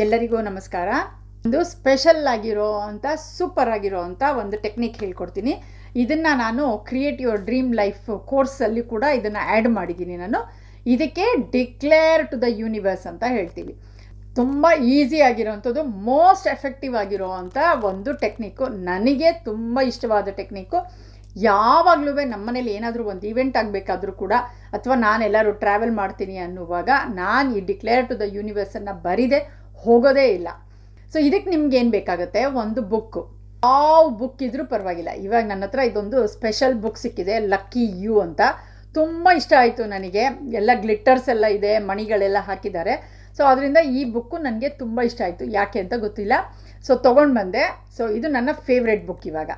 ಎಲ್ಲರಿಗೂ ನಮಸ್ಕಾರ. ಒಂದು ಸ್ಪೆಷಲ್ ಆಗಿರೋ ಅಂತ ಸೂಪರ್ ಆಗಿರೋ ಅಂತ ಒಂದು ಟೆಕ್ನಿಕ್ ಹೇಳ್ಕೊಡ್ತೀನಿ. ಇದನ್ನು ನಾನು ಕ್ರಿಯೇಟ್ ಯುವರ್ ಡ್ರೀಮ್ ಲೈಫ್ ಕೋರ್ಸಲ್ಲಿ ಕೂಡ ಇದನ್ನು ಆ್ಯಡ್ ಮಾಡಿದ್ದೀನಿ ನಾನು. ಇದಕ್ಕೆ ಡಿಕ್ಲೇರ್ ಟು ದ ಯೂನಿವರ್ಸ್ ಅಂತ ಹೇಳ್ತೀವಿ. ತುಂಬ ಈಸಿ ಆಗಿರೋವಂಥದ್ದು ಮೋಸ್ಟ್ ಎಫೆಕ್ಟಿವ್ ಆಗಿರೋ ಅಂಥ ಒಂದು ಟೆಕ್ನಿಕ್ಕು ನನಗೆ ತುಂಬ ಇಷ್ಟವಾದ ಟೆಕ್ನಿಕ್ಕು ಯಾವಾಗಲೂ ನಮ್ಮನೇಲಿ ಏನಾದರೂ ಒಂದು ಇವೆಂಟ್ ಆಗಬೇಕಾದ್ರೂ ಕೂಡ, ಅಥವಾ ನಾನೆಲ್ಲರೂ ಟ್ರಾವೆಲ್ ಮಾಡ್ತೀನಿ ಅನ್ನುವಾಗ, ನಾನು ಈ ಡಿಕ್ಲೇರ್ ಟು ದ ಯೂನಿವರ್ಸನ್ನು ಬರಿದೆ. ಹೋಗೋದೇ ಇಲ್ಲ. ಸೊ ಇದಕ್ಕೆ ನಿಮ್ಗೆ ಏನು ಬೇಕಾಗುತ್ತೆ? ಒಂದು ಬುಕ್ಕು. ಯಾವ ಬುಕ್ ಇದ್ರೂ ಪರವಾಗಿಲ್ಲ. ಇವಾಗ ನನ್ನ ಹತ್ರ ಇದೊಂದು ಸ್ಪೆಷಲ್ ಬುಕ್ ಸಿಕ್ಕಿದೆ, ಲಕ್ಕಿ ಯು ಅಂತ. ತುಂಬ ಇಷ್ಟ ಆಯಿತು ನನಗೆ. ಎಲ್ಲ ಗ್ಲಿಟ್ಟರ್ಸ್ ಎಲ್ಲ ಇದೆ, ಮಣಿಗಳೆಲ್ಲ ಹಾಕಿದ್ದಾರೆ. ಸೊ ಅದರಿಂದ ಈ ಬುಕ್ಕು ನನಗೆ ತುಂಬ ಇಷ್ಟ ಆಯಿತು. ಯಾಕೆ ಅಂತ ಗೊತ್ತಿಲ್ಲ. ಸೊ ತೊಗೊಂಡು ಬಂದೆ. ಸೊ ಇದು ನನ್ನ ಫೇವ್ರೆಟ್ ಬುಕ್ ಇವಾಗ.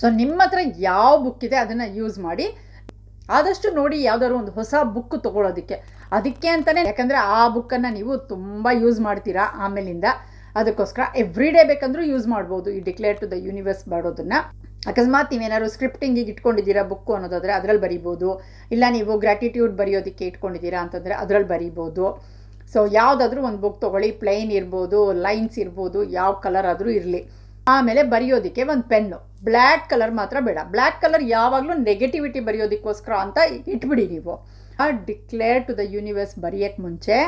ಸೊ ನಿಮ್ಮ ಹತ್ರ ಯಾವ ಬುಕ್ ಇದೆ ಅದನ್ನು ಯೂಸ್ ಮಾಡಿ. ಆದಷ್ಟು ನೋಡಿ ಯಾವುದಾದ್ರು ಒಂದು ಹೊಸ ಬುಕ್ ತೊಗೊಳೋದಕ್ಕೆ. ಅದಕ್ಕೆ ಅಂತಲೇ ಯಾಕಂದರೆ ಆ ಬುಕ್ಕನ್ನು ನೀವು ತುಂಬ ಯೂಸ್ ಮಾಡ್ತೀರಾ ಆಮೇಲಿಂದ. ಅದಕ್ಕೋಸ್ಕರ ಎವ್ರಿ ಡೇ ಬೇಕಂದ್ರೂ ಯೂಸ್ ಮಾಡ್ಬೋದು. ಈ ಡಿಕ್ಲೇರ್ ಟು ದ ಯೂನಿವರ್ಸ್ ಮಾಡೋದನ್ನು ಅಕಸ್ಮಾತ್ ನೀವೇನಾದ್ರು ಸ್ಕ್ರಿಪ್ಟಿಂಗಿಗೆ ಇಟ್ಕೊಂಡಿದ್ದೀರಾ ಬುಕ್ಕು ಅನ್ನೋದಾದರೆ ಅದರಲ್ಲಿ ಬರಿಬೋದು. ಇಲ್ಲ ನೀವು ಗ್ರ್ಯಾಟಿಟ್ಯೂಡ್ ಬರೆಯೋದಕ್ಕೆ ಇಟ್ಕೊಂಡಿದ್ದೀರಾ ಅಂತಂದರೆ ಅದರಲ್ಲಿ ಬರಿಬೋದು. ಸೊ ಯಾವುದಾದ್ರೂ ಒಂದು ಬುಕ್ ತೊಗೊಳ್ಳಿ. ಪ್ಲೈನ್ ಇರ್ಬೋದು ಲೈನ್ಸ್ ಇರ್ಬೋದು, ಯಾವ ಕಲರ್ ಆದರೂ ಇರಲಿ. ಆಮೇಲೆ ಬರೆಯೋದಕ್ಕೆ ಒಂದು ಪೆನ್ನು ಬ್ಲ್ಯಾಕ್ ಕಲರ್ ಮಾತ್ರ ಬೇಡ. ಬ್ಲ್ಯಾಕ್ ಕಲರ್ ಯಾವಾಗಲೂ ನೆಗೆಟಿವಿಟಿ ಬರೆಯೋದಕ್ಕೋಸ್ಕರ ಅಂತ ಇಟ್ಬಿಡಿ ನೀವು. ಡಿಕ್ಲೇರ್ ಟು ದ ಯೂನಿವರ್ಸ್ ಬರೆಯೋಕ್ಕೆ ಮುಂಚೆ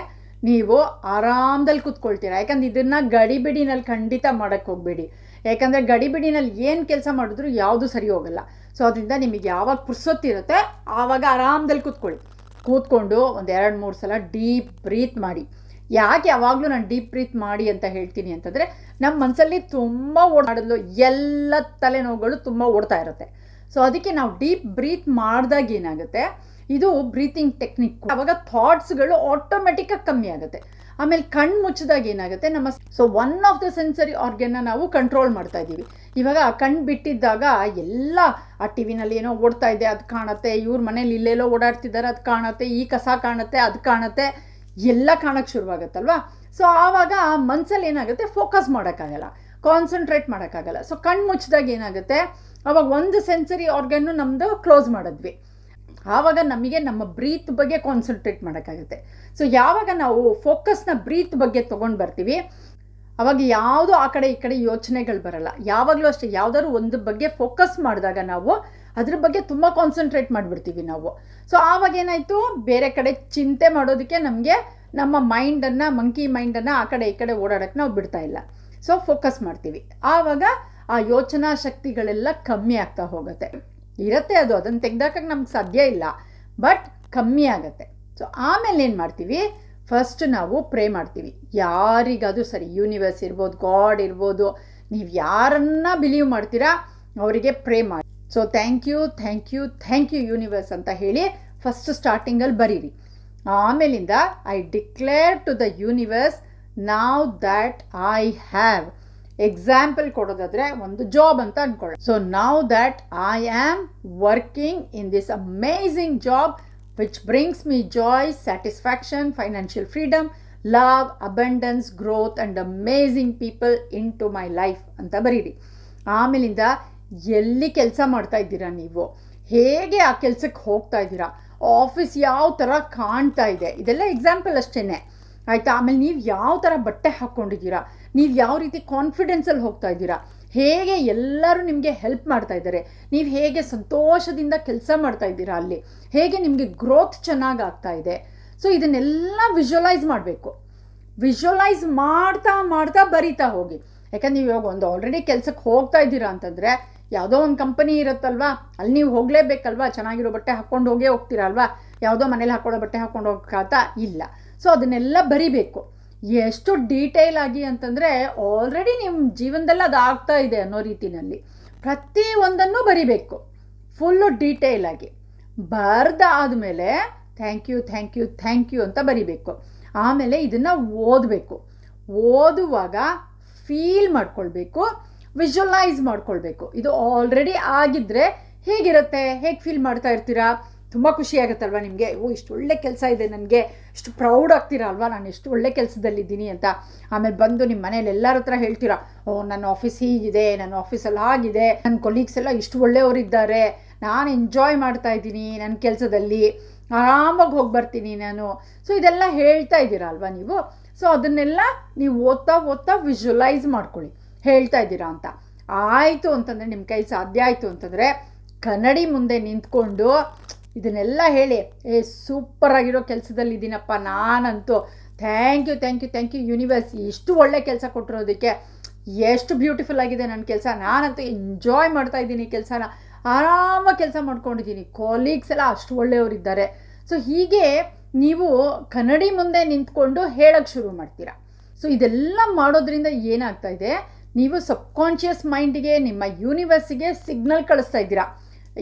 ನೀವು ಆರಾಮದಲ್ಲಿ ಕೂತ್ಕೊಳ್ತೀರಾ. ಯಾಕಂದ್ರೆ ಇದನ್ನು ಗಡಿಬಿಡಿನಲ್ಲಿ ಖಂಡಿತ ಮಾಡೋಕ್ಕೆ ಹೋಗಬೇಡಿ. ಯಾಕಂದರೆ ಗಡಿಬಿಡಿನಲ್ಲಿ ಏನು ಕೆಲಸ ಮಾಡಿದ್ರು ಯಾವುದು ಸರಿ ಹೋಗಲ್ಲ. ಸೊ ಅದರಿಂದ ನಿಮಗೆ ಯಾವಾಗ ಪುರ್ಸೊತ್ತಿರುತ್ತೆ ಆವಾಗ ಆರಾಮದಲ್ಲಿ ಕೂತ್ಕೊಳ್ಳಿ. ಕೂತ್ಕೊಂಡು ಒಂದು ಎರಡು ಮೂರು ಸಲ ಡೀಪ್ ಬ್ರೀತ್ ಮಾಡಿ. ಯಾಕೆ ಯಾವಾಗಲೂ ನಾನು ಡೀಪ್ ಬ್ರೀತ್ ಮಾಡಿ ಅಂತ ಹೇಳ್ತೀನಿ ಅಂತಂದರೆ ನಮ್ಮ ಮನಸ್ಸಲ್ಲಿ ತುಂಬ ಓಡಾಡಲು ಎಲ್ಲ ತಲೆನೋವುಗಳು ತುಂಬ ಓಡ್ತಾ ಇರುತ್ತೆ. ಸೊ ಅದಕ್ಕೆ ನಾವು ಡೀಪ್ ಬ್ರೀತ್ ಮಾಡಿದಾಗ ಏನಾಗುತ್ತೆ? ಇದು ಬ್ರೀತಿಂಗ್ ಟೆಕ್ನಿಕ್ ಆವಾಗ ಥಾಟ್ಸ್ಗಳು ಆಟೋಮೆಟಿಕ್ಕಾಗಿ ಕಮ್ಮಿ ಆಗುತ್ತೆ. ಆಮೇಲೆ ಕಣ್ಣು ಮುಚ್ಚಿದಾಗ ಏನಾಗುತ್ತೆ? ನಮ್ಮ so one of the sensory ಆರ್ಗನ್ನ ನಾವು ಕಂಟ್ರೋಲ್ ಮಾಡ್ತಾ ಇದ್ದೀವಿ. ಇವಾಗ ಕಣ್ಣು ಬಿಟ್ಟಿದ್ದಾಗ ಎಲ್ಲ, ಆ ಟಿ ವಿನಲ್ಲಿ ಏನೋ ಓಡ್ತಾ ಇದೆ, ಅದು ಕಾಣುತ್ತೆ. ಇವ್ರ ಮನೇಲಿ ಇಲ್ಲೆಲ್ಲೋ ಓಡಾಡ್ತಿದ್ದಾರೆ, ಅದು ಕಾಣುತ್ತೆ. ಈ ಕಸ ಕಾಣುತ್ತೆ, ಅದು ಕಾಣುತ್ತೆ. ಎಲ್ಲ ಕಾಣಕ್ಕೆ ಶುರುವಾಗುತ್ತಲ್ವಾ? ಸೊ ಆವಾಗ ಮನಸ್ಸಲ್ಲಿ ಏನಾಗುತ್ತೆ? ಫೋಕಸ್ ಮಾಡೋಕ್ಕಾಗಲ್ಲ. ಕಾನ್ಸಂಟ್ರೇಟ್ ಮಾಡೋಕ್ಕಾಗಲ್ಲ. ಸೊ ಕಣ್ಣು ಮುಚ್ಚಿದಾಗ ಏನಾಗುತ್ತೆ? ಅವಾಗ ಒಂದು ಸೆನ್ಸರಿ ಆರ್ಗನ್ನು ನಮ್ಮದು ಕ್ಲೋಸ್ ಮಾಡಿದ್ವಿ. ಆವಾಗ ನಮಗೆ ನಮ್ಮ ಬ್ರೀತ್ ಬಗ್ಗೆ ಕಾನ್ಸಂಟ್ರೇಟ್ ಮಾಡೋಕ್ಕಾಗುತ್ತೆ. ಸೊ ಯಾವಾಗ ನಾವು ಫೋಕಸ್ನ ಬ್ರೀತ್ ಬಗ್ಗೆ ತೊಗೊಂಡು ಬರ್ತೀವಿ, ಅವಾಗ ಯಾವುದೂ ಆ ಕಡೆ ಈ ಕಡೆ ಯೋಚನೆಗಳು ಬರಲ್ಲ. ಯಾವಾಗಲೂ ಅಷ್ಟೇ, ಯಾವುದಾದ್ರು ಒಂದು ಬಗ್ಗೆ ಫೋಕಸ್ ಮಾಡಿದಾಗ ನಾವು ಅದ್ರ ಬಗ್ಗೆ ತುಂಬ ಕಾನ್ಸಂಟ್ರೇಟ್ ಮಾಡಿಬಿಡ್ತೀವಿ ನಾವು. ಸೊ ಆವಾಗ ಏನಾಯಿತು? ಬೇರೆ ಕಡೆ ಚಿಂತೆ ಮಾಡೋದಕ್ಕೆ ನಮಗೆ ನಮ್ಮ ಮೈಂಡನ್ನು ಮಂಕಿ ಮೈಂಡನ್ನು ಆ ಕಡೆ ಈ ಕಡೆ ಓಡಾಡೋಕ್ಕೆ ನಾವು ಬಿಡ್ತಾ ಇಲ್ಲ. ಸೊ ಫೋಕಸ್ ಮಾಡ್ತೀವಿ. ಆವಾಗ ಆ ಯೋಚನಾ ಶಕ್ತಿಗಳೆಲ್ಲ ಕಮ್ಮಿ ಆಗ್ತಾ ಹೋಗುತ್ತೆ. ಇರುತ್ತೆ ಅದು, ಅದನ್ನು ತೆಗ್ದಾಕಕ್ಕೆ ನಮ್ಗೆ ಸಾಧ್ಯ ಇಲ್ಲ. ಬಟ್ ಕಮ್ಮಿ ಆಗುತ್ತೆ. ಸೊ ಆಮೇಲೆ ಏನು ಮಾಡ್ತೀವಿ? ಫಸ್ಟ್ ನಾವು ಪ್ರೇ ಮಾಡ್ತೀವಿ. ಯಾರಿಗಾದರೂ ಸರಿ ಯೂನಿವರ್ಸ್ ಇರ್ಬೋದು ಗಾಡ್ ಇರ್ಬೋದು, ನೀವು ಯಾರನ್ನ ಬಿಲೀವ್ ಮಾಡ್ತೀರಾ, ಅವರಿಗೆ ಪ್ರೇ ಮಾಡಿ. So thank you thank you thank you universe ಅಂತ ಹೇಳಿ ಫಸ್ಟ್ ಸ್ಟಾರ್ಟಿಂಗಲ್ಲಿ ಬರೀರಿ. ಆಮೇಲಿಂದ I declare to the universe ನಾವ್ ದ್ಯಾಟ್ ಐ ಹ್ಯಾವ್ ಎಕ್ಸಾಂಪಲ್ ಕೊಡೋದಾದ್ರೆ ಒಂದು ಜಾಬ್ ಅಂತ ಅನ್ಕೊಳ್ಳಿ so now that I am working in this amazing job which brings me joy satisfaction financial freedom love abundance growth and amazing people into my life ಅಂತ ಬರೀರಿ. ಆಮೇಲಿಂದ ಎಲ್ಲಿ ಕೆಲಸ ಮಾಡ್ತಾ ಇದ್ದೀರಾ ನೀವು? ಹೇಗೆ ಆ ಕೆಲಸಕ್ಕೆ ಹೋಗ್ತಾ ಇದ್ದೀರಾ? ಆಫೀಸ್ ಯಾವ ಥರ ಕಾಣ್ತಾ ಇದೆ? ಇದೆಲ್ಲ ಎಕ್ಸಾಂಪಲ್ ಅಷ್ಟೇ ಆಯಿತಾ? ಆಮೇಲೆ ನೀವು ಯಾವ ಥರ ಬಟ್ಟೆ ಹಾಕ್ಕೊಂಡಿದ್ದೀರಾ ನೀವು ಯಾವ ರೀತಿ ಕಾನ್ಫಿಡೆನ್ಸಲ್ಲಿ ಹೋಗ್ತಾ ಇದ್ದೀರಾ? ಹೇಗೆ ಎಲ್ಲರೂ ನಿಮಗೆ ಹೆಲ್ಪ್ ಮಾಡ್ತಾ ಇದ್ದಾರೆ? ನೀವು ಹೇಗೆ ಸಂತೋಷದಿಂದ ಕೆಲಸ ಮಾಡ್ತಾ ಇದ್ದೀರಾ ಅಲ್ಲಿ? ಹೇಗೆ ನಿಮಗೆ ಗ್ರೋತ್ ಚೆನ್ನಾಗಿ ಆಗ್ತಾ ಇದೆ? ಸೊ ಇದನ್ನೆಲ್ಲ ವಿಜುವಲೈಸ್ ಮಾಡಬೇಕು. ವಿಜುವಲೈಸ್ ಮಾಡ್ತಾ ಮಾಡ್ತಾ ಬರಿತಾ ಹೋಗಿ. ಯಾಕಂದ್ರೆ ನೀವು ಇವಾಗ ಒಂದು ಆಲ್ರೆಡಿ ಕೆಲಸಕ್ಕೆ ಹೋಗ್ತಾ ಇದ್ದೀರಾ ಅಂತಂದರೆ ಯಾವುದೋ ಒಂದು ಕಂಪನಿ ಇರುತ್ತಲ್ವಾ? ಅಲ್ಲಿ ನೀವು ಹೋಗಲೇಬೇಕಲ್ವಾ? ಚೆನ್ನಾಗಿರೋ ಬಟ್ಟೆ ಹಾಕ್ಕೊಂಡು ಹೋಗೇ ಹೋಗ್ತೀರಲ್ವಾ ಯಾವುದೋ ಮನೇಲಿ ಹಾಕೊಳ್ಳೋ ಬಟ್ಟೆ ಹಾಕ್ಕೊಂಡು ಹೋಗೋಕ್ಕಾಗ್ತಾ ಇಲ್ಲ. ಸೊ ಅದನ್ನೆಲ್ಲ ಬರಿಬೇಕು. ಎಷ್ಟು ಡೀಟೇಲ್ ಆಗಿ ಅಂತಂದರೆ ಆಲ್ರೆಡಿ ನಿಮ್ಮ ಜೀವನದಲ್ಲಿ ಅದು ಆಗ್ತಾ ಇದೆ ಅನ್ನೋ ರೀತಿನಲ್ಲಿ. ಪ್ರತಿ ಒಂದನ್ನು ಬರಿಬೇಕು. ಫುಲ್ಲು ಡೀಟೇಲ್ ಆಗಿ. ಬರೆದಾದಮೇಲೆ thank you thank you thank you ಅಂತ ಬರಿಬೇಕು. ಆಮೇಲೆ ಇದನ್ನು ಓದಬೇಕು. ಓದುವಾಗ ಫೀಲ್ ಮಾಡ್ಕೊಳ್ಬೇಕು ವಿಜುವಲೈಸ್ ಮಾಡ್ಕೊಳ್ಬೇಕು. ಇದು ಆಲ್ರೆಡಿ ಆಗಿದ್ದರೆ ಹೇಗಿರುತ್ತೆ? ಹೇಗೆ ಫೀಲ್ ಮಾಡ್ತಾ ಇರ್ತೀರಾ? ತುಂಬ ಖುಷಿ ಆಗುತ್ತಲ್ವ ನಿಮಗೆ? ಓ, ಇಷ್ಟು ಒಳ್ಳೆ ಕೆಲಸ ಇದೆ ನನಗೆ. ಇಷ್ಟು ಪ್ರೌಡ್ ಆಗ್ತೀರಾ ಅಲ್ವಾ? ನಾನು ಎಷ್ಟು ಒಳ್ಳೆ ಕೆಲಸದಲ್ಲಿದ್ದೀನಿ ಅಂತ. ಆಮೇಲೆ ಬಂದು ನಿಮ್ಮ ಮನೇಲಿ ಎಲ್ಲರ ಹತ್ರ ಹೇಳ್ತೀರಾ, ಓ ನನ್ನ ಆಫೀಸ್ ಹೀಗಿದೆ ನನ್ನ ಆಫೀಸಲ್ಲಿ ಆಗಿದೆ ನನ್ನ ಕೊಲೀಗ್ಸ್ ಎಲ್ಲ ಇಷ್ಟು ಒಳ್ಳೆಯವರಿದ್ದಾರೆ. ನಾನು ಎಂಜಾಯ್ ಮಾಡ್ತಾ ಇದ್ದೀನಿ ನನ್ನ ಕೆಲಸದಲ್ಲಿ. ಆರಾಮಾಗಿ ಹೋಗಿ ಬರ್ತೀನಿ ನಾನು. ಸೊ ಇದೆಲ್ಲ ಹೇಳ್ತಾ ಇದ್ದೀರಾ ಅಲ್ವಾ ನೀವು? ಸೊ ಅದನ್ನೆಲ್ಲ ನೀವು ಓದ್ತಾ ಓದ್ತಾ ವಿಜುವಲೈಸ್ ಮಾಡ್ಕೊಳ್ಳಿ. ಹೇಳ್ತಾ ಇದ್ದೀರಾ ಅಂತ. ಆಯಿತು ಅಂತಂದರೆ ನಿಮ್ಮ ಕೈ ಸಾಧ್ಯ ಆಯಿತು ಅಂತಂದರೆ ಕನ್ನಡಿ ಮುಂದೆ ನಿಂತ್ಕೊಂಡು ಇದನ್ನೆಲ್ಲ ಹೇಳಿ, ಏ ಸೂಪರ್ ಆಗಿರೋ ಕೆಲಸದಲ್ಲಿ ಇದ್ದೀನಪ್ಪ ನಾನಂತೂ. Thank you thank you thank you universe ಇಷ್ಟು ಒಳ್ಳೆ ಕೆಲಸ ಕೊಟ್ಟಿರೋದಕ್ಕೆ ಎಷ್ಟು ಬ್ಯೂಟಿಫುಲ್ ಆಗಿದೆ ನನ್ನ ಕೆಲಸ. ನಾನಂತೂ ಎಂಜಾಯ್ ಮಾಡ್ತಾ ಇದ್ದೀನಿ ಕೆಲಸನ. ಆರಾಮಾಗಿ ಕೆಲಸ ಮಾಡ್ಕೊಂಡಿದ್ದೀನಿ. ಕೊಲೀಗ್ಸ್ ಎಲ್ಲ ಅಷ್ಟು ಒಳ್ಳೆಯವರಿದ್ದಾರೆ ಸೊ ಹೀಗೆ ನೀವು ಕನ್ನಡಿ ಮುಂದೆ ನಿಂತ್ಕೊಂಡು ಹೇಳೋಕ್ಕೆ ಶುರು ಮಾಡ್ತೀರಾ. ಸೊ ಇದೆಲ್ಲ ಮಾಡೋದ್ರಿಂದ ಏನಾಗ್ತಾ ಇದೆ? ನೀವು ಸಬ್ಕಾನ್ಷಿಯಸ್ ಮೈಂಡಿಗೆ ನಿಮ್ಮ ಯೂನಿವರ್ಸಿಗೆ ಸಿಗ್ನಲ್ ಕಳಿಸ್ತಾ ಇದ್ದೀರಾ.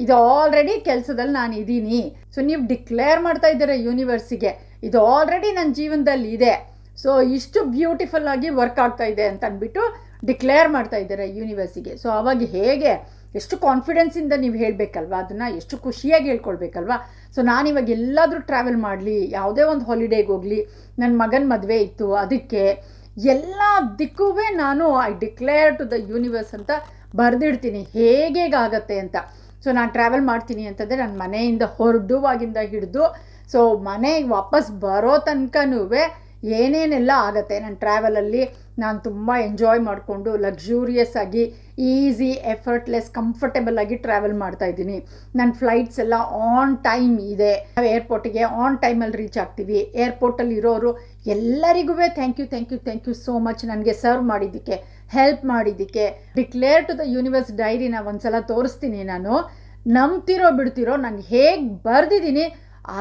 ಇದು ಆಲ್ರೆಡಿ ಕೆಲಸದಲ್ಲಿ ನಾನು ಇದ್ದೀನಿ ಸೊ ನೀವು ಡಿಕ್ಲೇರ್ ಮಾಡ್ತಾ ಇದ್ದೀರ ಯೂನಿವರ್ಸಿಗೆ ಇದು ಆಲ್ರೆಡಿ ನನ್ನ ಜೀವನದಲ್ಲಿ ಇದೆ. ಸೊ ಇಷ್ಟು ಬ್ಯೂಟಿಫುಲ್ ಆಗಿ ವರ್ಕ್ ಆಗ್ತಾ ಇದೆ ಅಂತ ಅಂದ್ಬಿಟ್ಟು ಡಿಕ್ಲೇರ್ ಮಾಡ್ತಾ ಇದ್ದಾರೆ ಯೂನಿವರ್ಸಿಗೆ ಸೊ ಅವಾಗ ಹೇಗೆ? ಎಷ್ಟು ಕಾನ್ಫಿಡೆನ್ಸಿಂದ ನೀವು ಹೇಳಬೇಕಲ್ವಾ? ಅದನ್ನು ಎಷ್ಟು ಖುಷಿಯಾಗಿ ಹೇಳ್ಕೊಳ್ಬೇಕಲ್ವಾ? ಸೊ ನಾನು ಇವಾಗ ಎಲ್ಲಾದರೂ ಟ್ರಾವೆಲ್ ಮಾಡಲಿ, ಯಾವುದೇ ಒಂದು ಹಾಲಿಡೇಗೆ ಹೋಗಲಿ ನನ್ನ ಮಗನ ಮದುವೆ ಇತ್ತು, ಅದಕ್ಕೆ ಎಲ್ಲ ದಿಕ್ಕೂ ನಾನು I declare to the universe ಅಂತ ಬರೆದಿಡ್ತೀನಿ. ಹೇಗೇಗಾಗತ್ತೆ ಅಂತ. ಸೊ ನಾನು ಟ್ರಾವೆಲ್ ಮಾಡ್ತೀನಿ ಅಂತಂದರೆ ನನ್ನ ಮನೆಯಿಂದ ಹೊರಡುವಾಗಿಂದ ಹಿಡಿದು ಸೊ ಮನೆಗೆ ವಾಪಸ್ ಬರೋ ತನಕನೂ ಏನೇನೆಲ್ಲ ಆಗುತ್ತೆ. ನನ್ನ ಟ್ರಾವೆಲಲ್ಲಿ ನಾನು ತುಂಬ ಎಂಜಾಯ್ ಮಾಡಿಕೊಂಡು ಲಕ್ಸುರಿಯಸ್ ಆಗಿ ಈಸಿ ಎಫರ್ಟ್ಲೆಸ್ ಕಂಫರ್ಟೇಬಲ್ ಆಗಿ ಟ್ರಾವೆಲ್ ಮಾಡ್ತಾ ಇದ್ದೀನಿ. ನನ್ನ ಫ್ಲೈಟ್ಸ್ ಎಲ್ಲ ಆನ್ ಟೈಮ್ ಇದೆ. ನಾವು ಏರ್ಪೋರ್ಟಿಗೆ ಆನ್ ಟೈಮಲ್ಲಿ ರೀಚ್ ಆಗ್ತೀವಿ. ಏರ್ಪೋರ್ಟಲ್ಲಿ ಇರೋರು ಎಲ್ಲರಿಗೂ thank you thank you thank you so much ನನಗೆ ಸರ್ವ್ ಮಾಡಿದ್ದಕ್ಕೆ. ಹೆಲ್ಪ್ ಮಾಡಿದ್ದಕ್ಕೆ. ಡಿಕ್ಲೇರ್ ಟು ದ ಯೂನಿವರ್ಸ್ ಡೈರಿನ ಒಂದ್ಸಲ ತೋರಿಸ್ತೀನಿ ನಾನು. ನಂಬ್ತಿರೋ ಬಿಡ್ತಿರೋ ನಾನು ಹೇಗೆ ಬರೆದಿದ್ದೀನಿ,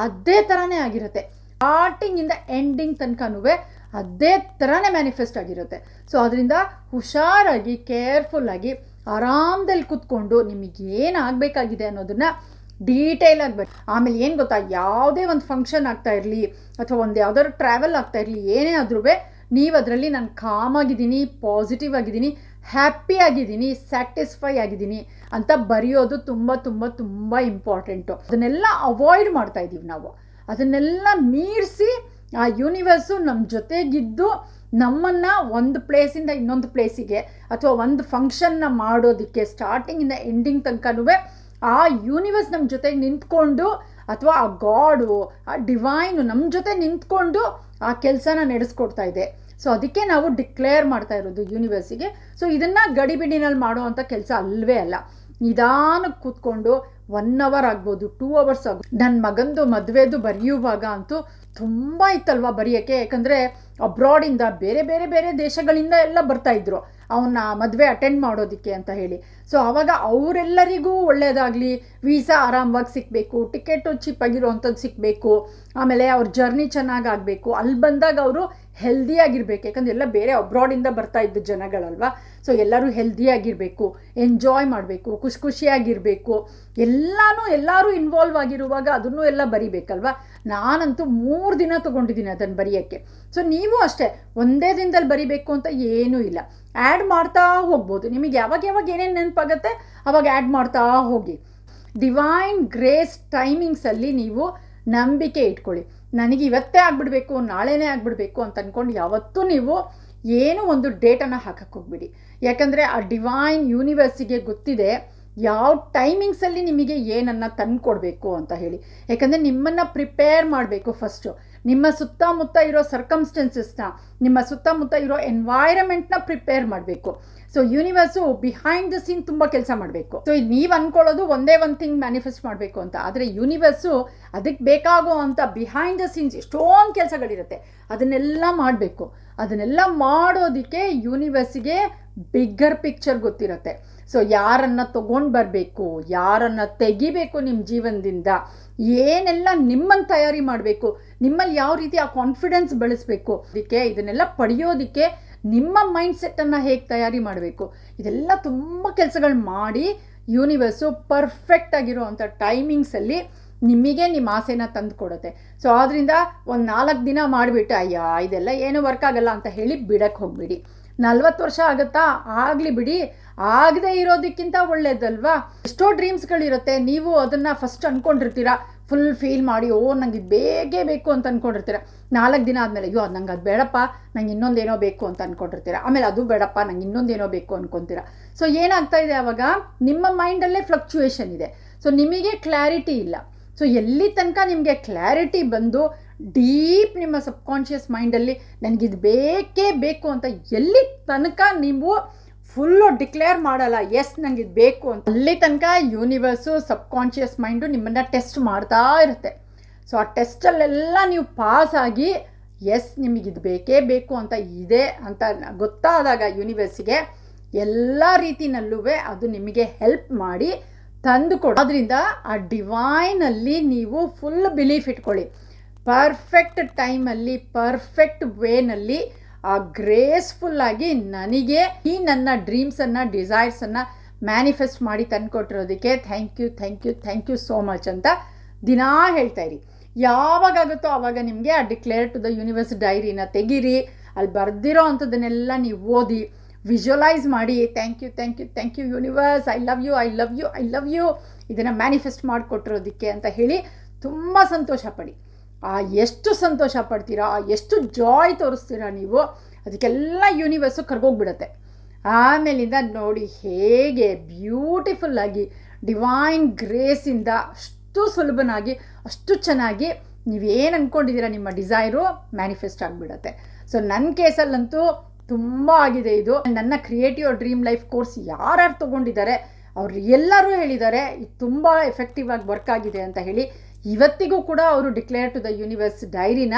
ಅದೇ ಥರನೇ ಆಗಿರುತ್ತೆ. ಸ್ಟಾರ್ಟಿಂಗಿಂದ ಎಂಡಿಂಗ್ ತನಕನೂ ಅದೇ ಥರನೇ ಮ್ಯಾನಿಫೆಸ್ಟ್ ಆಗಿರುತ್ತೆ. ಸೊ ಅದರಿಂದ ಹುಷಾರಾಗಿ ಕೇರ್ಫುಲ್ಲಾಗಿ ಆರಾಮದಲ್ಲಿ ಕೂತ್ಕೊಂಡು ನಿಮಗೆ ಏನು ಆಗಬೇಕಾಗಿದೆ ಅನ್ನೋದನ್ನು ಡೀಟೇಲ್ ಆಗಬೇಕು ಆಮೇಲೆ ಏನು ಗೊತ್ತಾ? ಯಾವುದೇ ಒಂದು ಫಂಕ್ಷನ್ ಆಗ್ತಾ ಇರಲಿ, ಅಥವಾ ಒಂದು ಯಾವ್ದಾದ್ರು ಟ್ರಾವೆಲ್ ಆಗ್ತಾ ಇರಲಿ, ಏನೇ ಆದ್ರೂ ನೀವು ಅದರಲ್ಲಿ ನಾನು ಕಾಮಾಗಿದ್ದೀನಿ ಪಾಸಿಟಿವ್ ಆಗಿದ್ದೀನಿ ಹ್ಯಾಪಿ ಆಗಿದ್ದೀನಿ ಸ್ಯಾಟಿಸ್ಫೈ ಆಗಿದ್ದೀನಿ ಅಂತ ಬರೆಯೋದು ತುಂಬ ತುಂಬ ತುಂಬ ಇಂಪಾರ್ಟೆಂಟು ಅದನ್ನೆಲ್ಲ ಅವಾಯ್ಡ್ ಮಾಡ್ತಾ ಇದ್ದೀವಿ ನಾವು. ಅದನ್ನೆಲ್ಲ ಮೀರಿಸಿ ಆ ಯೂನಿವರ್ಸು ನಮ್ಮ ಜೊತೆಗಿದ್ದು ನಮ್ಮನ್ನು ಒಂದು ಪ್ಲೇಸಿಂದ ಇನ್ನೊಂದು ಪ್ಲೇಸಿಗೆ ಅಥವಾ ಒಂದು ಫಂಕ್ಷನ್ನ ಮಾಡೋದಕ್ಕೆ ಸ್ಟಾರ್ಟಿಂಗಿಂದ ಎಂಡಿಂಗ್ ತನಕನೂ ಆ ಯೂನಿವರ್ಸ್ ನಮ್ಮ ಜೊತೆಗೆ ನಿಂತ್ಕೊಂಡು ಅಥವಾ ಆ ಗಾಡು, ಆ ಡಿವೈನು ನಮ್ಮ ಜೊತೆ ನಿಂತ್ಕೊಂಡು ಆ ಕೆಲಸನ ನಡೆಸ್ಕೊಡ್ತಾ ಇದೆ. ಸೊ ಅದಕ್ಕೆ ನಾವು ಡಿಕ್ಲೇರ್ ಮಾಡ್ತಾ ಇರೋದು ಯೂನಿವರ್ಸಿಗೆ ಸೊ ಇದನ್ನು ಗಡಿಬಿಡಿನಲ್ಲಿ ಮಾಡುವಂಥ ಕೆಲಸ ಅಲ್ವೇ ಅಲ್ಲ. ನಿಧಾನಕ್ಕೆ ಕೂತ್ಕೊಂಡು ಒನ್ ಅವರ್ ಆಗ್ಬೋದು ಟೂ ಅವರ್ಸ್ ಆಗ್ಬೋದು. ನನ್ನ ಮಗಂದು ಮದುವೆದು ಬರೆಯುವಾಗ ಅಂತೂ ತುಂಬ ಇತ್ತಲ್ವ ಬರೆಯೋಕ್ಕೆ? ಯಾಕಂದರೆ ಅಬ್ರಾಡಿಂದ ಬೇರೆ ಬೇರೆ ಬೇರೆ ದೇಶಗಳಿಂದ ಎಲ್ಲ ಬರ್ತಾಯಿದ್ರು ಅವನ್ನ ಮದುವೆ ಅಟೆಂಡ್ ಮಾಡೋದಕ್ಕೆ ಅಂತ ಹೇಳಿ. ಸೊ ಆವಾಗ ಅವರೆಲ್ಲರಿಗೂ ಒಳ್ಳೆಯದಾಗಲಿ ವೀಸಾ ಆರಾಮವಾಗಿ ಸಿಗಬೇಕು ಟಿಕೆಟು ಚೀಪ್ ಆಗಿರುವಂಥದ್ದು ಸಿಗಬೇಕು ಆಮೇಲೆ ಅವ್ರ ಜರ್ನಿ ಚೆನ್ನಾಗಾಗಬೇಕು ಅಲ್ಲಿ ಬಂದಾಗ ಅವರು ಹೆಲ್ದಿಯಾಗಿರ್ಬೇಕು ಯಾಕಂದ್ರೆ ಎಲ್ಲ ಬೇರೆ ಅಬ್ರಾಡಿಂದ ಬರ್ತಾ ಇದ್ದ ಜನಗಳಲ್ವಾ? ಸೊ ಎಲ್ಲರೂ ಹೆಲ್ದಿಯಾಗಿರಬೇಕು ಎಂಜಾಯ್ ಮಾಡಬೇಕು. ಖುಷಿ ಖುಷಿಯಾಗಿರಬೇಕು. ಎಲ್ಲನೂ, ಎಲ್ಲರೂ ಇನ್ವಾಲ್ವ್ ಆಗಿರುವಾಗ ಅದನ್ನು ಎಲ್ಲ ಬರಿಬೇಕಲ್ವಾ? ನಾನಂತೂ ಮೂರು ದಿನ ತೊಗೊಂಡಿದ್ದೀನಿ ಅದನ್ನು ಬರೆಯೋಕ್ಕೆ. ಸೊ ನೀವು ಅಷ್ಟೇ, ಒಂದೇ ದಿನದಲ್ಲಿ ಬರಿಬೇಕು ಅಂತ ಏನೂ ಇಲ್ಲ. ಆ್ಯಡ್ ಮಾಡ್ತಾ ಹೋಗ್ಬೋದು. ನಿಮಗೆ ಯಾವಾಗ ಯಾವಾಗ ಏನೇನು ನೆನಪಾಗತ್ತೆ, ಅವಾಗ ಆ್ಯಡ್ ಮಾಡ್ತಾ ಹೋಗಿ. ಡಿವೈನ್ ಗ್ರೇಸ್ ಟೈಮಿಂಗ್ಸಲ್ಲಿ ನೀವು ನಂಬಿಕೆ ಇಟ್ಕೊಳ್ಳಿ. ನನಗೆ ಇವತ್ತೇ ಆಗಿಬಿಡ್ಬೇಕು, ನಾಳೆನೇ ಆಗಿಬಿಡ್ಬೇಕು ಅಂತ ಅಂದ್ಕೊಂಡು ಯಾವತ್ತೂ ನೀವು ಏನೂ ಒಂದು ಡೇಟನ್ನು ಹಾಕಕ್ಕೆ ಹೋಗ್ಬಿಡಿ. ಯಾಕಂದರೆ ಆ ಡಿವೈನ್ ಯೂನಿವರ್ಸಿಗೆ ಗೊತ್ತಿದೆ ಯಾವ ಟೈಮಿಂಗ್ಸಲ್ಲಿ ನಿಮಗೆ ಏನನ್ನು ತಂದುಕೊಡ್ಬೇಕು ಅಂತ ಹೇಳಿ. ಯಾಕಂದರೆ ನಿಮ್ಮನ್ನು ಪ್ರಿಪೇರ್ ಮಾಡಬೇಕು ಫಸ್ಟು. ನಿಮ್ಮ ಸುತ್ತಮುತ್ತ ಇರೋ ಸರ್ಕಮ್ಸ್ಟೆನ್ಸಸ್ನ ನಿಮ್ಮ ಸುತ್ತಮುತ್ತ ಇರೋ ಎನ್ವೈರಮೆಂಟ್ನ ಪ್ರಿಪೇರ್ ಮಾಡಬೇಕು. So universe behind the scene ತುಂಬ ಕೆಲಸ ಮಾಡಬೇಕು. ಸೊ ನೀವು ಅಂದ್ಕೊಳ್ಳೋದು ಒಂದೇ ಒಂದು ಥಿಂಗ್ ಮ್ಯಾನಿಫೆಸ್ಟ್ ಮಾಡಬೇಕು ಅಂತ. ಆದರೆ ಯೂನಿವರ್ಸು ಅದಕ್ಕೆ ಬೇಕಾಗೋ ಅಂತ ಬಿಹೈಂಡ್ ದ ಸೀನ್ಸ್ ಎಷ್ಟೊಂದು ಕೆಲಸಗಳಿರುತ್ತೆ. ಅದನ್ನೆಲ್ಲ ಮಾಡಬೇಕು. ಅದನ್ನೆಲ್ಲ ಮಾಡೋದಕ್ಕೆ ಯೂನಿವರ್ಸಿಗೆ ಬಿಗ್ಗರ್ ಪಿಕ್ಚರ್ ಗೊತ್ತಿರುತ್ತೆ. ಸೊ ಯಾರನ್ನು ತೊಗೊಂಡು ಬರಬೇಕು, ಯಾರನ್ನು ತೆಗಿಬೇಕು ನಿಮ್ಮ ಜೀವನದಿಂದ, ಏನೆಲ್ಲ ನಿಮ್ಮನ್ನು ತಯಾರಿ ಮಾಡಬೇಕು ನಿಮ್ಮಲ್ಲಿ ಯಾವ ರೀತಿ ಆ ಕಾನ್ಫಿಡೆನ್ಸ್ ಬೆಳೆಸಬೇಕು, ಅದಕ್ಕೆ ಇದನ್ನೆಲ್ಲ ಪಡೆಯೋದಕ್ಕೆ ನಿಮ್ಮ ಮೈಂಡ್ ಸೆಟ್ಟನ್ನು ಹೇಗೆ ತಯಾರಿ ಮಾಡಬೇಕು. ಇದೆಲ್ಲ ತುಂಬ ಕೆಲಸಗಳು ಮಾಡಿ ಯೂನಿವರ್ಸು ಪರ್ಫೆಕ್ಟ್ ಆಗಿರುವಂಥ ಟೈಮಿಂಗ್ಸಲ್ಲಿ ನಿಮಗೆ ನಿಮ್ಮ ಆಸೆನ ತಂದು ಕೊಡುತ್ತೆ ಸೊ ಆದ್ದರಿಂದ ಒಂದು ನಾಲ್ಕು ದಿನ ಮಾಡಿಬಿಟ್ಟು, ಅಯ್ಯ, ಇದೆಲ್ಲ ಏನೂ ವರ್ಕ್ ಆಗಲ್ಲ ಅಂತ ಹೇಳಿ ಬಿಡಕ್ಕೆ ಹೋಗ್ಬಿಡಿ. ನಲ್ವತ್ತು ವರ್ಷ ಆಗುತ್ತಾ? ಆಗಲಿ ಬಿಡಿ. ಆಗದೆ ಇರೋದಕ್ಕಿಂತ ಒಳ್ಳೇದಲ್ವಾ? ಎಷ್ಟೋ ಡ್ರೀಮ್ಸ್ಗಳಿರುತ್ತೆ ನೀವು ಅದನ್ನು ಫಸ್ಟ್ ಅಂದ್ಕೊಂಡಿರ್ತೀರ ಫುಲ್ ಫೀಲ್ ಮಾಡಿ, ಓ, ನಂಗೆ ಇದು ಬೇಗೇ ಬೇಕು ಅಂತ ಅಂದ್ಕೊಂಡಿರ್ತೀರ ನಾಲ್ಕು ದಿನ ಆದಮೇಲೆ, ಅಯ್ಯೋ ನಂಗೆ ಅದು ಬೇಡಪ್ಪ, ನಂಗೆ ಇನ್ನೊಂದೇನೋ ಬೇಕು ಅಂತ ಅಂದ್ಕೊಂಡಿರ್ತೀರ ಆಮೇಲೆ ಅದು ಬೇಡಪ್ಪ, ನಂಗೆ ಇನ್ನೊಂದೇನೋ ಬೇಕು ಅಂದ್ಕೊತೀರ ಸೊ ಏನಾಗ್ತಾ ಇದೆ ಆವಾಗ ನಿಮ್ಮ ಮೈಂಡಲ್ಲೇ ಫ್ಲಕ್ಚುಯೇಷನ್ ಇದೆ. ಸೊ ನಿಮಗೆ ಕ್ಲಾರಿಟಿ ಇಲ್ಲ. ಸೊ ಎಲ್ಲಿ ತನಕ ನಿಮಗೆ ಕ್ಲಾರಿಟಿ ಬಂದು ಡೀಪ್ ನಿಮ್ಮ ಸಬ್ಕಾನ್ಷಿಯಸ್ ಮೈಂಡಲ್ಲಿ ನನಗಿದು ಬೇಕೇ ಬೇಕು ಅಂತ ಎಲ್ಲಿ ತನಕ ನೀವು ಫುಲ್ಲು ಡಿಕ್ಲೇರ್ ಮಾಡಲ್ಲ, ಎಸ್, ನಂಗೆ ಇದು ಬೇಕು ಅಂತ. ಅಲ್ಲಿ ತನಕ ಯೂನಿವರ್ಸು ಸಬ್ಕಾನ್ಷಿಯಸ್ ಮೈಂಡು ನಿಮ್ಮನ್ನು ಟೆಸ್ಟ್ ಮಾಡ್ತಾ ಇರುತ್ತೆ. ಸೊ, ಆ ಟೆಸ್ಟಲ್ಲೆಲ್ಲ ನೀವು ಪಾಸ್ ಆಗಿ ಎಸ್ ನಿಮಗಿದು ಬೇಕೇ ಬೇಕು ಅಂತ ಇದೆ ಅಂತ ಗೊತ್ತಾದಾಗ ಯೂನಿವರ್ಸಿಗೆ, ಎಲ್ಲ ರೀತಿನಲ್ಲೂ ಅದು ನಿಮಗೆ ಹೆಲ್ಪ್ ಮಾಡಿ ತಂದು ಅದರಿಂದ ಆ ಡಿವೈನಲ್ಲಿ ನೀವು ಫುಲ್ ಬಿಲೀಫ್ ಇಟ್ಕೊಳ್ಳಿ. ಪರ್ಫೆಕ್ಟ್ ಟೈಮಲ್ಲಿ, ಪರ್ಫೆಕ್ಟ್ ವೇನಲ್ಲಿ ಆ ಗ್ರೇಸ್ಫುಲ್ಲಾಗಿ ನನಗೆ ಈ ನನ್ನ ಡ್ರೀಮ್ಸನ್ನು ಡಿಸೈರ್ಸನ್ನು ಮ್ಯಾನಿಫೆಸ್ಟ್ ಮಾಡಿ ತಂದುಕೊಟ್ಟಿರೋದಕ್ಕೆ thank you thank you thank you so much ಅಂತ ದಿನಾ ಹೇಳ್ತಾ ಇರಿ. ಯಾವಾಗಾಗುತ್ತೋ ಆವಾಗ ನಿಮಗೆ ಆ ಡಿಕ್ಲೇರ್ ಟು ದ ಯೂನಿವರ್ಸ್ ಡೈರಿನ ತೆಗೀರಿ. ಅಲ್ಲಿ ಬರೆದಿರೋ ಅಂಥದ್ದನ್ನೆಲ್ಲ ನೀವು ಓದಿ ವಿಜುವಲೈಸ್ ಮಾಡಿ thank you thank you thank you universe I love you I love you I love you ಇದನ್ನು ಮ್ಯಾನಿಫೆಸ್ಟ್ ಮಾಡಿಕೊಟ್ಟಿರೋದಕ್ಕೆ ಅಂತ ಹೇಳಿ ತುಂಬ ಸಂತೋಷ ಪಡಿ. ಆ, ಎಷ್ಟು ಸಂತೋಷ ಪಡ್ತೀರಾ? ಎಷ್ಟು ಜಾಯ್ ತೋರಿಸ್ತೀರಾ ನೀವು? ಅದಕ್ಕೆಲ್ಲ ಯೂನಿವರ್ಸು ಕರ್ಗೋಗ್ಬಿಡತ್ತೆ. ಆಮೇಲಿಂದ ನೋಡಿ ಹೇಗೆ ಬ್ಯೂಟಿಫುಲ್ಲಾಗಿ ಡಿವೈನ್ ಗ್ರೇಸಿಂದ ಅಷ್ಟು ಸುಲಭನಾಗಿ, ಅಷ್ಟು ಚೆನ್ನಾಗಿ ನೀವೇನು ಅಂದ್ಕೊಂಡಿದ್ದೀರಾ ನಿಮ್ಮ ಡಿಸೈರು ಮ್ಯಾನಿಫೆಸ್ಟ್ ಆಗಿಬಿಡತ್ತೆ. ಸೊ ನನ್ನ ಕೇಸಲ್ಲಂತೂ ತುಂಬ ಆಗಿದೆ ಇದು. ನನ್ನ ಕ್ರಿಯೇಟಿವ್ ಡ್ರೀಮ್ ಲೈಫ್ ಕೋರ್ಸ್ ಯಾರ್ಯಾರು ತೊಗೊಂಡಿದ್ದಾರೆ, ಅವ್ರು ಎಲ್ಲರೂ ಹೇಳಿದ್ದಾರೆ, ಇದು ತುಂಬ ಎಫೆಕ್ಟಿವ್ ಆಗಿ ವರ್ಕ್ ಆಗಿದೆ ಅಂತ ಹೇಳಿ. ಇವತ್ತಿಗೂ ಕೂಡ ಅವರು ಡಿಕ್ಲೇರ್ ಟು ದ ಯೂನಿವರ್ಸ್ ಡೈರಿನ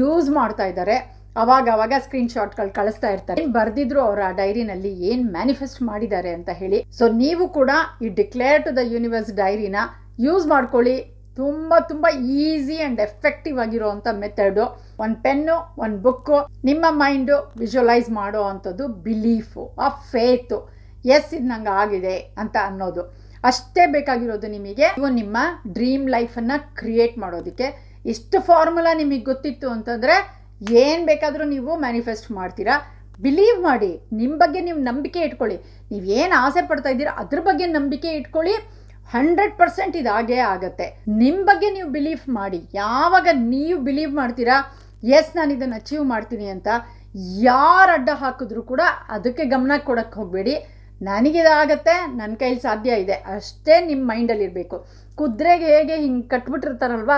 ಯೂಸ್ ಮಾಡ್ತಾ ಇದ್ದಾರೆ. ಅವಾಗ ಅವಾಗ ಸ್ಕ್ರೀನ್ ಶಾಟ್ಗಳು ಕಳಿಸ್ತಾ ಇರ್ತಾರೆ. ಬರ್ದಿದ್ರು ಅವರ ಆ ಡೈರಿನಲ್ಲಿ ಏನು ಮ್ಯಾನಿಫೆಸ್ಟ್ ಮಾಡಿದ್ದಾರೆ ಅಂತ ಹೇಳಿ. ಸೊ ನೀವು ಕೂಡ ಈ ಡಿಕ್ಲೇರ್ ಟು ದ ಯೂನಿವರ್ಸ್ ಡೈರಿನ ಯೂಸ್ ಮಾಡ್ಕೊಳ್ಳಿ. ತುಂಬ ತುಂಬ ಈಸಿ ಆ್ಯಂಡ್ ಎಫೆಕ್ಟಿವ್ ಆಗಿರೋವಂಥ ಮೆಥಡು ಒಂದು ಪೆನ್ನು ಒಂದು ಬುಕ್ಕು ನಿಮ್ಮ ಮೈಂಡು ವಿಜುವಲೈಸ್ ಮಾಡೋ ಅಂಥದ್ದು ಬಿಲೀಫು ಆ ಫೇತು ಎಸ್ ಇದು ನಂಗೆ ಆಗಿದೆ ಅಂತ ಅನ್ನೋದು. ಅಷ್ಟೇ ಬೇಕಾಗಿರೋದು ನಿಮಗೆ ನೀವು ನಿಮ್ಮ ಡ್ರೀಮ್ ಲೈಫನ್ನು ಕ್ರಿಯೇಟ್ ಮಾಡೋದಕ್ಕೆ. ಇಷ್ಟು ಫಾರ್ಮುಲಾ ನಿಮಗೆ ಗೊತ್ತಿತ್ತು ಅಂತಂದರೆ ಏನು ಬೇಕಾದರೂ ನೀವು ಮ್ಯಾನಿಫೆಸ್ಟ್ ಮಾಡ್ತೀರಾ. ಬಿಲೀವ್ ಮಾಡಿ ನಿಮ್ಮ ಬಗ್ಗೆ ನೀವು ನಂಬಿಕೆ ಇಟ್ಕೊಳ್ಳಿ. ನೀವು ಏನು ಆಸೆ ಪಡ್ತಾ ಇದ್ದೀರಾ, ಅದ್ರ ಬಗ್ಗೆ ನಂಬಿಕೆ ಇಟ್ಕೊಳ್ಳಿ. ಹಂಡ್ರೆಡ್ ಪರ್ಸೆಂಟ್ ಇದಾಗೇ ಆಗತ್ತೆ. ನಿಮ್ಮ ಬಗ್ಗೆ ನೀವು ಬಿಲೀವ್ ಮಾಡಿ. ಯಾವಾಗ ನೀವು ಬಿಲೀವ್ ಮಾಡ್ತೀರಾ ಎಸ್ ನಾನು ಇದನ್ನು ಅಚೀವ್ ಮಾಡ್ತೀನಿ ಅಂತ, ಯಾರು ಅಡ್ಡ ಹಾಕಿದ್ರು ಕೂಡ ಅದಕ್ಕೆ ಗಮನ ಕೊಡೋಕ್ಕೆ ಹೋಗಬೇಡಿ. ನನಗಿದಾಗತ್ತೆ ನನ್ನ ಕೈಲಿ ಸಾಧ್ಯ ಇದೆ. ಅಷ್ಟೇ ನಿಮ್ಮ ಮೈಂಡಲ್ಲಿರಬೇಕು ಕುದುರೆಗೆ ಹೇಗೆ ಹಿಂಗೆ ಕಟ್ಬಿಟ್ಟಿರ್ತಾರಲ್ವ,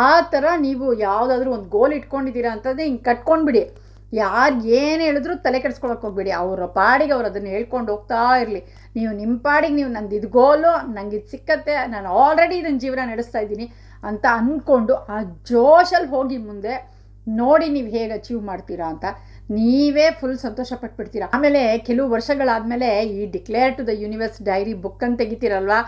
ಆ ಥರ ನೀವು ಯಾವುದಾದ್ರೂ ಒಂದು ಗೋಲ್ ಇಟ್ಕೊಂಡಿದ್ದೀರಾ ಅಂತಂದರೆ ಹಿಂಗೆ ಕಟ್ಕೊಂಡ್ಬಿಡಿ. ಯಾರು ಏನು ಹೇಳಿದ್ರು ತಲೆ ಕೆಡಿಸ್ಕೊಳಕ್ಕೆ ಹೋಗ್ಬೇಡಿ. ಅವರ ಪಾಡಿಗೆ ಅವ್ರು ಅದನ್ನು ಹೇಳ್ಕೊಂಡು ಹೋಗ್ತಾ ಇರಲಿ. ನೀವು ನಿಮ್ಮ ಪಾಡಿಗೆ ನೀವು ನಂದು ಇದು ಗೋಲು ನಂಗೆ ಇದು ಸಿಕ್ಕತ್ತೆ, ನಾನು ಆಲ್ರೆಡಿ ಇದನ್ನು ಜೀವನ ನಡೆಸ್ತಾ ಇದ್ದೀನಿ ಅಂತ ಅಂದ್ಕೊಂಡು ಆ ಜೋಶಲ್ಲಿ ಹೋಗಿ ಮುಂದೆ ನೋಡಿ ನೀವು ಹೇಗೆ ಅಚೀವ್ ಮಾಡ್ತೀರಾ ಅಂತ. ನೀವೇ ಫುಲ್ ಸಂತೋಷ ಪಟ್ಬಿಡ್ತೀರಾ ಆಮೇಲೆ ಕೆಲವು ವರ್ಷಗಳಾದಮೇಲೆ ಈ declare to the universe diary ಬುಕ್ಕನ್ನು ತೆಗಿತೀರಲ್ವಾ?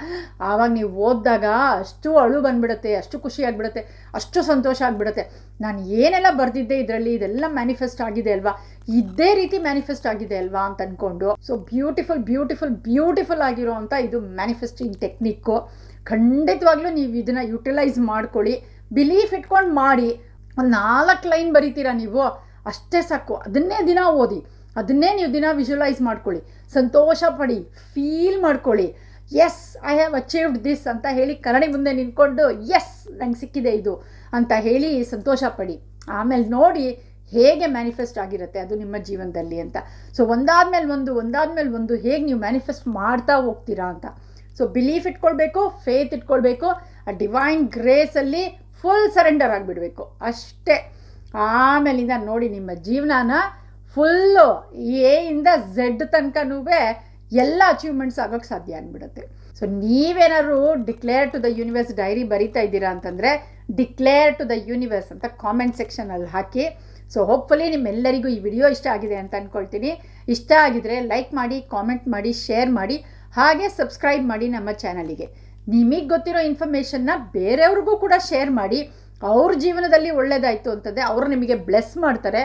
ಆವಾಗ ನೀವು ಓದಿದಾಗ ಅಷ್ಟು ಅಳು ಬಂದ್ಬಿಡುತ್ತೆ, ಅಷ್ಟು ಖುಷಿ ಆಗಿಬಿಡುತ್ತೆ, ಅಷ್ಟು ಸಂತೋಷ ಆಗಿಬಿಡುತ್ತೆ. ನಾನು ಏನೆಲ್ಲ ಬರೆದಿದ್ದೆ ಇದರಲ್ಲಿ ಇದೆಲ್ಲ ಮ್ಯಾನಿಫೆಸ್ಟ್ ಆಗಿದೆ ಅಲ್ವಾ? ಇದೇ ರೀತಿ ಮ್ಯಾನಿಫೆಸ್ಟ್ ಆಗಿದೆ ಅಲ್ವಾ ಅಂತ ಅಂದ್ಕೊಂಡು ಸೊ ಬ್ಯೂಟಿಫುಲ್ ಬ್ಯೂಟಿಫುಲ್ ಬ್ಯೂಟಿಫುಲ್ ಆಗಿರೋ ಇದು ಮ್ಯಾನಿಫೆಸ್ಟಿಂಗ್ ಟೆಕ್ನಿಕ್ಕು ಖಂಡಿತವಾಗ್ಲೂ ನೀವು ಇದನ್ನು ಯುಟಿಲೈಸ್ ಮಾಡ್ಕೊಳ್ಳಿ. ಬಿಲೀಫ್ ಇಟ್ಕೊಂಡು ಮಾಡಿ. ಒಂದು ನಾಲ್ಕು ಲೈನ್ ಬರೀತೀರಾ ನೀವು? ಅಷ್ಟೇ ಸಾಕು. ಅದನ್ನೇ ದಿನ ಓದಿ. ಅದನ್ನೇ ನೀವು ದಿನ ವಿಜುವಲೈಸ್ ಮಾಡ್ಕೊಳ್ಳಿ. ಸಂತೋಷ ಪಡಿ ಫೀಲ್ ಮಾಡ್ಕೊಳ್ಳಿ. Yes I have achieved this ಅಂತ ಹೇಳಿ ಕನ್ನಡಿ ಮುಂದೆ ನಿಂತ್ಕೊಂಡು ಎಸ್ ನಂಗೆ ಸಿಕ್ಕಿದೆ ಇದು ಅಂತ ಹೇಳಿ ಸಂತೋಷ ಪಡಿ. ಆಮೇಲೆ ನೋಡಿ ಹೇಗೆ ಮ್ಯಾನಿಫೆಸ್ಟ್ ಆಗಿರುತ್ತೆ ಅದು ನಿಮ್ಮ ಜೀವನದಲ್ಲಿ ಅಂತ. ಸೊ ಒಂದಾದ್ಮೇಲೆ ಒಂದು ಒಂದಾದ್ಮೇಲೆ ಒಂದು ಹೇಗೆ ನೀವು ಮ್ಯಾನಿಫೆಸ್ಟ್ ಮಾಡ್ತಾ ಹೋಗ್ತೀರಾ ಅಂತ. ಸೊ ಬಿಲೀಫ್ ಇಟ್ಕೊಳ್ಬೇಕು ಫೇತ್ ಇಟ್ಕೊಳ್ಬೇಕು, ಆ ಡಿವೈನ್ ಗ್ರೇಸಲ್ಲಿ ಫುಲ್ ಸರೆಂಡರ್ ಆಗಿಬಿಡಬೇಕು. ಅಷ್ಟೇ. ಆಮೇಲಿಂದ ನೋಡಿ ನಿಮ್ಮ ಜೀವನನ ಫುಲ್ಲು ಇಂದ ಝೆಡ್ ತನಕನೂ ಎಲ್ಲ ಅಚೀವ್ಮೆಂಟ್ಸ್ ಆಗೋಕ್ಕೆ ಸಾಧ್ಯ ಆಗಿಬಿಡುತ್ತೆ ಸೊ ನೀವೇನಾದ್ರು declare to the universe diary ಬರೀತಾ ಇದ್ದೀರಾ ಅಂತಂದರೆ ಡಿಕ್ಲೇರ್ ಟು ದ ಯೂನಿವರ್ಸ್ ಅಂತ ಕಾಮೆಂಟ್ ಸೆಕ್ಷನಲ್ಲಿ ಹಾಕಿ. ಸೊ ಹೋಪ್ಫುಲಿ ನಿಮ್ಮೆಲ್ಲರಿಗೂ ಈ ವಿಡಿಯೋ ಇಷ್ಟ ಆಗಿದೆ ಅಂತ ಅಂದ್ಕೊಳ್ತೀನಿ ಇಷ್ಟ ಆಗಿದ್ರೆ ಲೈಕ್ ಮಾಡಿ ಕಾಮೆಂಟ್ ಮಾಡಿ ಶೇರ್ ಮಾಡಿ, ಹಾಗೆ ಸಬ್ಸ್ಕ್ರೈಬ್ ಮಾಡಿ ನಮ್ಮ ಚಾನಲಿಗೆ ನಿಮಗೆ ಗೊತ್ತಿರೋ ಇನ್ಫಾರ್ಮೇಷನ್ನ ಬೇರೆಯವ್ರಿಗೂ ಕೂಡ ಶೇರ್ ಮಾಡಿ. ಅವ್ರ ಜೀವನದಲ್ಲಿ ಒಳ್ಳೆಯದಾಯಿತು ಅಂತಂದರೆ ಅವರು ನಿಮಗೆ ಬ್ಲೆಸ್ ಮಾಡ್ತಾರೆ.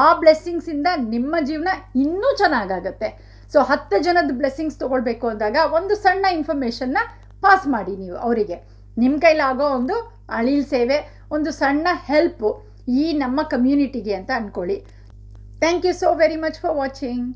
ಆ ಬ್ಲೆಸ್ಸಿಂಗ್ಸಿಂದ ನಿಮ್ಮ ಜೀವನ ಇನ್ನೂ ಚೆನ್ನಾಗಾಗತ್ತೆ. ಸೊ ಹತ್ತು ಜನದ ಬ್ಲೆಸ್ಸಿಂಗ್ಸ್ ತೊಗೊಳ್ಬೇಕು ಅಂದಾಗ ಒಂದು ಸಣ್ಣ ಇನ್ಫಾರ್ಮೇಷನ್ನ ಪಾಸ್ ಮಾಡಿ ನೀವು ಅವರಿಗೆ. ನಿಮ್ಮ ಕೈಲಾಗೋ ಒಂದು ಅಳಿಲ್ ಸೇವೆ, ಒಂದು ಸಣ್ಣ ಹೆಲ್ಪು ಈ ನಮ್ಮ ಕಮ್ಯುನಿಟಿಗೆ ಅಂತ ಅಂದ್ಕೊಳ್ಳಿ thank you so very much for watching